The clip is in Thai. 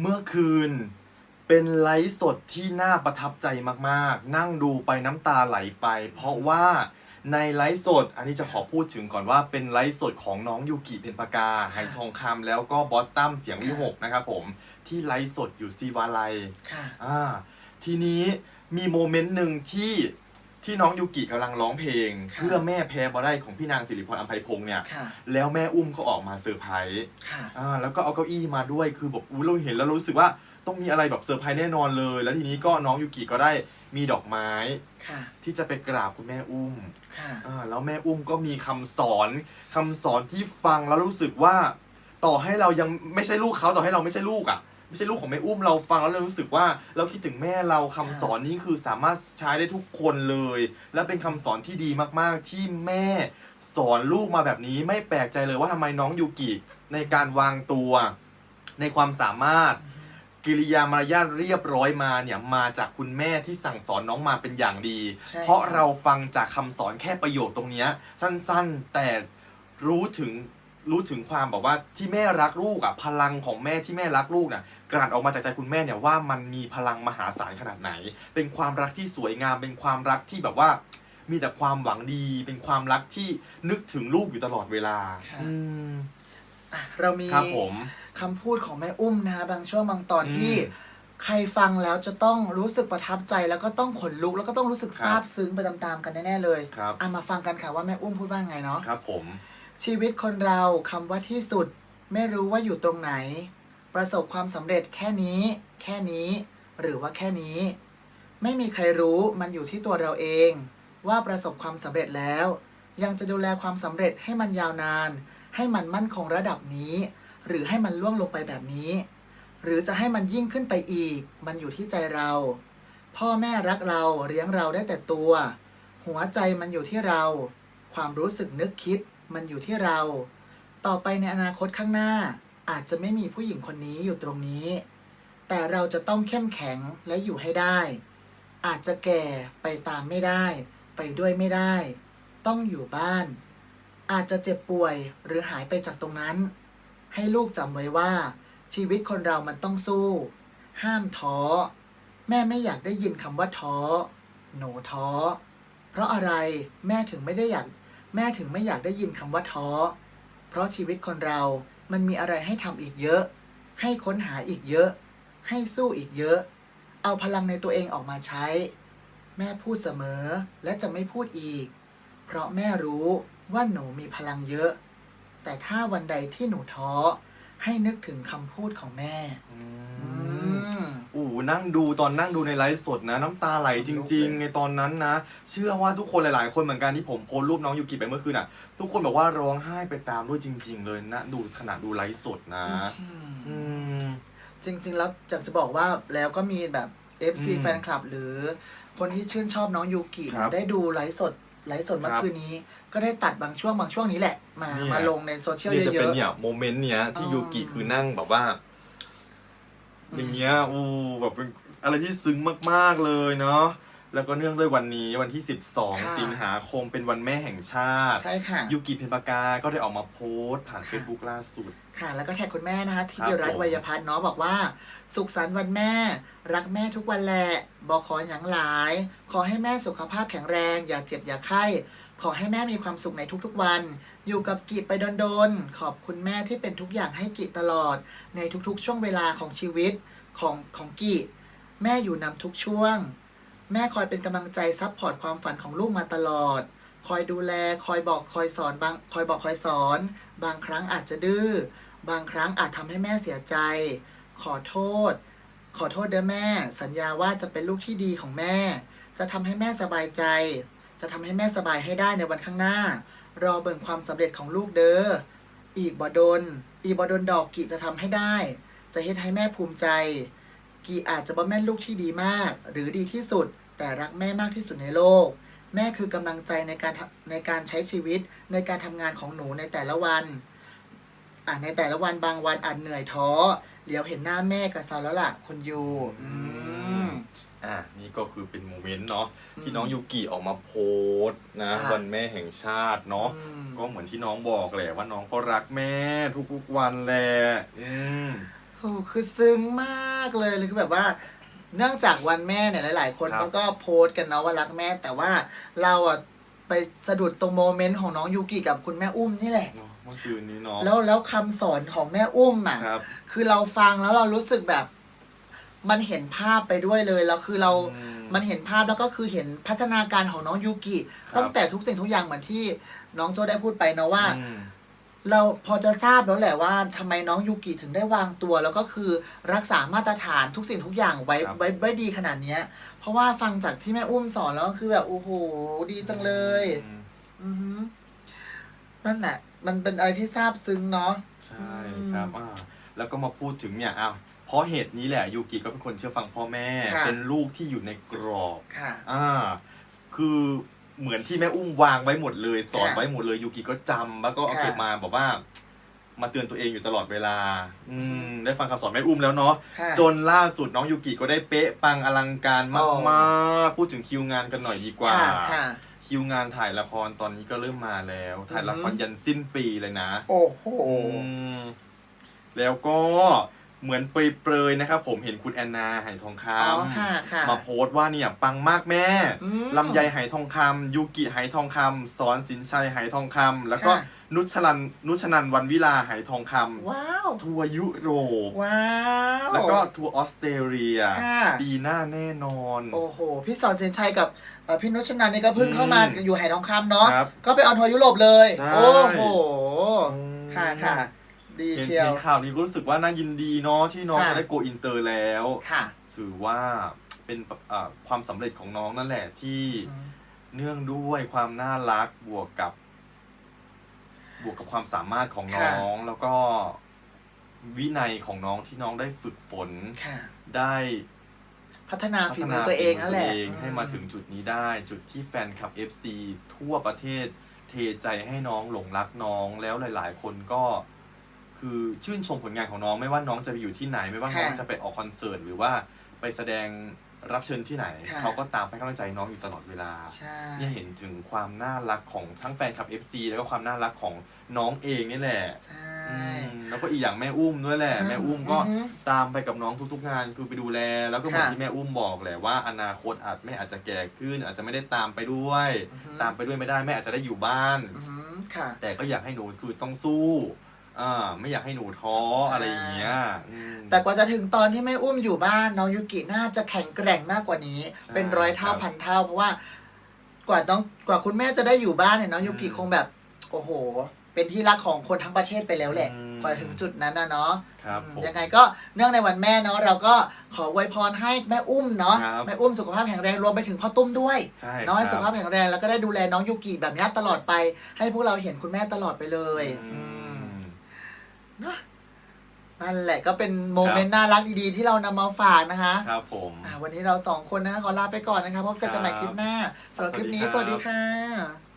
เมื่อคืนเป็นไลฟ์สดที่น่าประทับใจมากๆ นั่งดูไปน้ำตาไหลไป เพราะว่าในไลฟ์สด อันนี้จะขอพูดถึงก่อนว่าเป็นไลฟ์สดของน้องยูกิเพนปากาไหทองคำแล้วก็บอสตั้มเสียงวิหกนะครับผมที่ไลฟ์สดอยู่ซีวาลัยค่ะอ่าทีนี้มีโมเมนต์หนึ่งที่ ที่น้องยูกิกำลังร้องเพลง ค่ะ เพื่อแม่แพ้บอได้ของพี่นางสิริพรอัมไพพงษ์เนี่ย ค่ะแล้วแม่อุ้มก็ออกมาเซอร์ไพรส์ค่ะ อ่าแล้วก็เอาเก้าอี้มาด้วยคือแบบอู้เราเห็นแล้วรู้สึกว่าต้องมีอะไรแบบเซอร์ไพรส์แน่นอนเลย แล้วทีนี้ก็น้องยูกิก็ได้มีดอกไม้ค่ะ ที่จะไปกราบคุณแม่อุ้ม ค่ะ อ่าแล้วแม่อุ้มก็มีคำสอนคำสอนที่ฟังแล้วรู้สึกว่า ต่อให้เรายังไม่ใช่ลูกเขาต่อให้เราไม่ใช่ลูกอะ ไม่ใช่ลูกของแม่อุ้มเราฟังแล้วเรารู้สึกว่าเราคิดถึงแม่เราคำสอนนี้คือสามารถใช้ได้ทุกคนเลย และเป็นคำสอนที่ดีมากๆ ที่แม่สอนลูกมาแบบนี้ไม่แปลกใจเลยว่าทำไมน้องยูกิในการวางตัว ในความสามารถ กิริยามารยาทเรียบร้อยมาเนี่ยมาจากคุณแม่ที่สั่งสอนน้องมาเป็นอย่างดี ใช่ เพราะเราฟังจากคำสอนแค่ประโยคตรงเนี้ยสั้นๆ แต่รู้ถึง รู้ถึงความแบบว่าที่แม่รักลูกอะพลังของแม่ที่แม่รักลูกน่ะกลั่นออกมาจากใจคุณแม่เนี่ยว่ามันมีพลังมหาศาลขนาดไหน เป็นความรักที่สวยงาม เป็นความรักที่แบบว่า มีแต่ความหวังดี เป็นความรักที่นึกถึงลูกอยู่ตลอดเวลาค่ะ อืมอะเรามีครับผม คำพูดของแม่อุ้มนะคะบางช่วงบางตอนอืมที่ ใครฟังแล้วจะต้องรู้สึกประทับใจแล้วก็ต้องขนลุกแล้วก็ต้องรู้สึกครับ ซาบซึ้งไปตามๆกันแน่ๆเลยครับ อะมาฟังกันค่ะว่าแม่อุ้มพูดว่าไงเนาะ ครับผม ชีวิตคนเราคำว่าที่สุด ไม่รู้ว่าอยู่ตรงไหน ประสบความสำเร็จแค่นี้ แค่นี้ หรือว่าแค่นี้ ไม่มีใครรู้มันอยู่ที่ตัวเราเอง ว่าประสบความสำเร็จแล้ว ยังจะดูแลความสำเร็จให้มันยาวนาน ให้มันมั่นคงระดับนี้ หรือให้มันล่วงลงไปแบบนี้ หรือจะให้มันยิ่งขึ้นไปอีก มันอยู่ที่ใจเรา พ่อแม่รักเราเลี้ยงเราได้แต่ตัว หัวใจมันอยู่ที่เรา ความรู้สึกนึกคิด มันอยู่ที่เรา ต่อไปในอนาคตข้างหน้า อาจจะไม่มีผู้หญิงคนนี้อยู่ตรงนี้ แต่เราจะต้องเข้มแข็งและอยู่ให้ได้ อาจจะแก่ไปตามไม่ได้ ไปด้วยไม่ได้ ต้องอยู่บ้าน อาจจะเจ็บป่วยหรือหายไปจากตรงนั้น ให้ลูกจำไว้ว่า ชีวิตคนเรามันต้องสู้ ห้ามท้อ แม่ไม่อยากได้ยินคำว่าท้อหนูท้อ เพราะอะไรแม่ถึงไม่ได้อยาก แม่ถึงไม่อยากได้ยินคำว่าท้อ เพราะชีวิตคนเรามันมีอะไรให้ทำอีกเยอะ ให้ค้นหาอีกเยอะ ให้สู้อีกเยอะ เอาพลังในตัวเองออกมาใช้ แม่พูดเสมอและจะไม่พูดอีก เพราะแม่รู้ว่าหนูมีพลังเยอะ แต่ถ้าวันใดที่หนูท้อ ให้นึกถึงคำพูดของแม่ อืม นั่งดูตอนนั่งดูในไลฟ์สดนะ น้ำตาไหลจริง ๆ ในตอนนั้นนะ เชื่อว่าทุกคนหลาย ๆ คนเหมือนกันที่ผมโพสต์รูปน้องยูกิไปเมื่อคืนอะ ทุกคนบอกว่าร้องไห้ไปตามด้วยจริง ๆ เลยนะ ดูขนาดดูไลฟ์สดนะ อืม จริง ๆ แล้วอยากจะบอกว่าแล้วก็มีแบบ FC อืมแฟนคลับ หรือคนที่ชื่นชอบน้องยูกิครับได้ดูไลฟ์สดไลฟ์สดเมื่อครับ คืนนี้ ก็ได้ตัดบางช่วงบางช่วงนี้แหละ มาเนี่ย มาลงในโซเชียลนี่จะเยเป็นอะ เนี่ยโมเมนต์เนี้ยที่อ๋อ ยูกิคือนั่งแบบว่า อืมอย่างเงี้ยอู้แบบเป็นอะไรที่ซึ้งมากๆเลยเนาะแล้วก็เนื่องด้วยวันนี้วันที่ 12 สิงหาคมเป็นวันแม่แห่งชาติๆใช่ค่ะยูกิเพนปากา ก็ได้ออกมาโพสต์ผ่านค่ะ Facebook ล่าสุด ค่ะ แล้วก็แท็กคุณแม่นะคะที่ครับเดียรัตผมน์วัยพัฒน์เนาะบอกว่า สุขสันต์วันแม่ รักแม่ทุกวันแหละ บอกขออย่างหลาย ขอให้แม่สุขภาพแข็งแรง อย่าเจ็บอย่าไข้ ขอให้แม่มีความสุขในทุกๆวัน อยู่กับกิไปโดนๆ ขอบคุณแม่ที่เป็นทุกอย่างให้กิตลอด ในทุกๆ ช่วงเวลาของชีวิตของของกิแม่อยู่นำทุกช่วง แม่คอยเป็นกำลังใจซัพพอร์ตความฝันของลูกมาตลอด คอยดูแล คอยบอกคอยสอนบางคอยบอกคอยสอน บางครั้งอาจจะดื้อ บางครั้งอาจทำให้แม่เสียใจ ขอโทษ ขอโทษเด้อแม่ สัญญาว่าจะเป็นลูกที่ดีของแม่ จะทำให้แม่สบายใจ จะทำให้แม่สบายให้ได้ในวันข้างหน้า รอเบิ่งความสำเร็จของลูกเด้อ อีกบดน อีกบดนดอกกีจะทำให้ได้ จะเฮ็ดให้แม่ภูมิใจ กีอาจจะบ่แม่นลูกที่ดีมาก หรือดีที่สุด แต่รักแม่มากที่สุดในโลก แม่คือกำลังใจในการทำในการใช้ชีวิตในการทำงานของหนูในแต่ละวันอ่าในแต่ละวันบางวันอาจเหนื่อยท้อ เหลียวเห็นหน้าแม่กับซาแล้วล่ะคุณยูอืม อ่านี่ก็คือเป็นโมเมนต์เนาะที่อืมน้องยูกิออกมาโพสต์นะค่ะวันแม่แห่งชาติเนาะอืม ก็เหมือนที่น้องบอกแหละว่าน้องก็รักแม่ทุกๆวันแหละอืม โอ้ถูกคือซึ้งมากเลยเลยคือแบบว่า เนื่องจากวันแม่เนี่ยหลาย ๆ คนครับเขาก็โพสต์กันเนาะว่ารักแม่ แต่ว่าเราอะไปสะดุดตรงโมเมนต์ของน้องยูกิกับคุณแม่อุ้มนี่แหละ เนอะเมื่อคืนนี้เนาะแล้วแล้วคำสอนของแม่อุ้มอะ ครับ คือเราฟังแล้วเรารู้สึกแบบ มันเห็นภาพไปด้วยเลยแล้วคือเรา อืม มันเห็นภาพแล้วก็คือเห็นพัฒนาการของน้องยูกิครับ ตั้งแต่ทุกสิ่งทุกอย่างเหมือนที่น้องโจได้พูดไปนะว่า อืม เราพอจะทราบแล้วแหละว่าทำไมน้องยูกิถึงได้วางตัว แล้วก็คือรักษามาตรฐานทุกสิ่งทุกอย่างไว้ครับ ไว้ไว้ดีขนาดเนี้ย เพราะว่าฟังจากที่แม่อุ้มสอนแล้วก็คือแบบโอ้โหดีจังเลย อืมอือหือนั่นแหละมันเป็นอะไรที่ซาบซึ้งเนาะ ใช่ครับอ่าแล้วก็มาพูดถึงเนี่ยอ้าว เพราะเหตุนี้แหละยูกิก็เป็นคนเชื่อฟังพ่อแม่ ค่ะ เป็นลูกที่อยู่ในกรอบ ค่ะ อ่า คือเหมือนที่แม่อุ้มวางไว้หมดเลย สอนค่ะไว้หมดเลยยูกิก็จำแล้วก็เอาค่ะเก็บมาบอกว่า มาเตือนตัวเองอยู่ตลอดเวลา อืมได้ฟังคำสอนแม่อุ้มแล้วเนาะค่ะ จนล่าสุดน้องยูกิก็ได้เป๊ะปังอลังการอ๋อมากๆพูดถึงคิวงานกันหน่อยดีกว่า ค่ะค่ะ คิวงานถ่ายละครตอนนี้ก็เริ่มมาแล้ว ถ่ายละครอือฮึ ยันสิ้นปีเลยนะ โอ้โหมแล้วก็ เหมือนเปรยๆนะครับ ผมเห็นคุณแอนนาไหทองคอ๋อค่ะค่ะำมาโพสต์ว่าเนี่ยปังมากแม่อืมลำไยไหทองคำยูกิไหทองคำสอนสินชัยไหทองคำแล้วก็ค่ะ นุชลันนุชนันวันวิลาไหทองคำว้าวทัวร์ยุโรปว้าว แล้วก็ทัวร์ออสเตรเลียค่ะ ปีหน้าแน่นอน โอ้โห พี่สอนเจนชัยกับเอ่อพี่นุชนันนี่ก็เพิ่งอืมเข้ามาอยู่ไหทองคำเนาะ ครับก็ไปออนทัวร์ยุโรปเลย ใช่ โอ้โห อืม ค่ะค่ะ ดีเห็นเชียว เห็นข่าวนี้ก็รู้สึกว่าน่ายินดีเนาะที่น้องค่ะ จะได้โกอินเตอร์แล้ว ค่ะถือว่าเป็นเอ่อความสำเร็จของน้องนั่นแหละที่เนื่องด้วยความน่ารักบวกกับ บวกกับความสามารถของน้อง แล้วก็วินัยของน้องที่น้องได้ฝึกฝนค่ะ ได้พัฒนาฝีมือตัวเองนั่นแหละ ฝีมือตัวเองให้มาถึงจุดนี้ได้ จุดที่แฟนคลับ FC ทั่วประเทศเทใจให้น้องหลงรักน้องแล้วหลาย ๆ คนก็ คือชื่นชมผลงานของน้องไม่ว่าน้องจะไปอยู่ที่ไหน ไม่ว่าค่ะน้องจะไปออกคอนเสิร์ตหรือว่าไปแสดงรับเชิญที่ไหนค่ะเขาก็ตามให้กำลังใจน้องอยู่ตลอดเวลาใช่เนี่ยเห็นถึงความน่ารักของทั้งแฟนคลับ FC แล้วก็ความน่ารักของน้องเองนี่แหละใช่อืมแล้วก็อีกอย่างแม่อุ้มด้วยแหละ แม่อุ้มก็อือฮึตามไปกับน้องทุกๆงานคือไปดูแล แล้วก็เหมือนค่ะที่แม่อุ้มบอกแหละว่าอนาคตอาจแม่อาจจะแก่ขึ้น อาจจะไม่ได้ตามไปด้วยอือฮึตามไปด้วยไม่ได้แม่อาจจะได้อยู่บ้านอือหือค่ะแต่ก็อยากให้หนูคือต้องสู้ อ่าไม่อยากให้หนูท้อใช่ อะไรอย่างเงี้ยอืม แต่กว่าจะถึงตอนที่แม่อุ้มอยู่บ้านน้องยูกิน่าจะแข็งแกร่งมากกว่านี้ ใช่เป็นร้อยเท่าครับพันเท่า เพราะว่ากว่าต้องกว่าคุณแม่จะได้อยู่บ้านเนี่ยน้องยูกิอืมคงแบบ โอ้โห เป็นที่รักของคนทั้งประเทศไปแล้วแหละอืม กว่าถึงจุดนั้นนะเนาะครับอืมผม ยังไงก็เนื่องในวันแม่เนาะเราก็ขออวยพรให้แม่อุ้มเนาะครับ แม่อุ้มสุขภาพแข็งแรงรวมไปถึงพ่อตุ้มด้วย ใช่เนาะให้ครับสุขภาพแข็งแรงแล้วก็ได้ดูแลน้องยูกิแบบนี้ตลอดไป ให้พวกเราเห็นคุณแม่ตลอดไปเลย อือืมมเนอะนั่นแหละก็เป็นโมเมนต์น่ารักดีๆ ที่เรานำมาฝากนะคะครับผม อ่าวันนี้เราสองคนนะคะขอลาไปก่อนนะคะพบเจอกันใหม่คลิปหน้าสำหรับคลิปนี้สสวัวัสสดีดีครัค่ะบ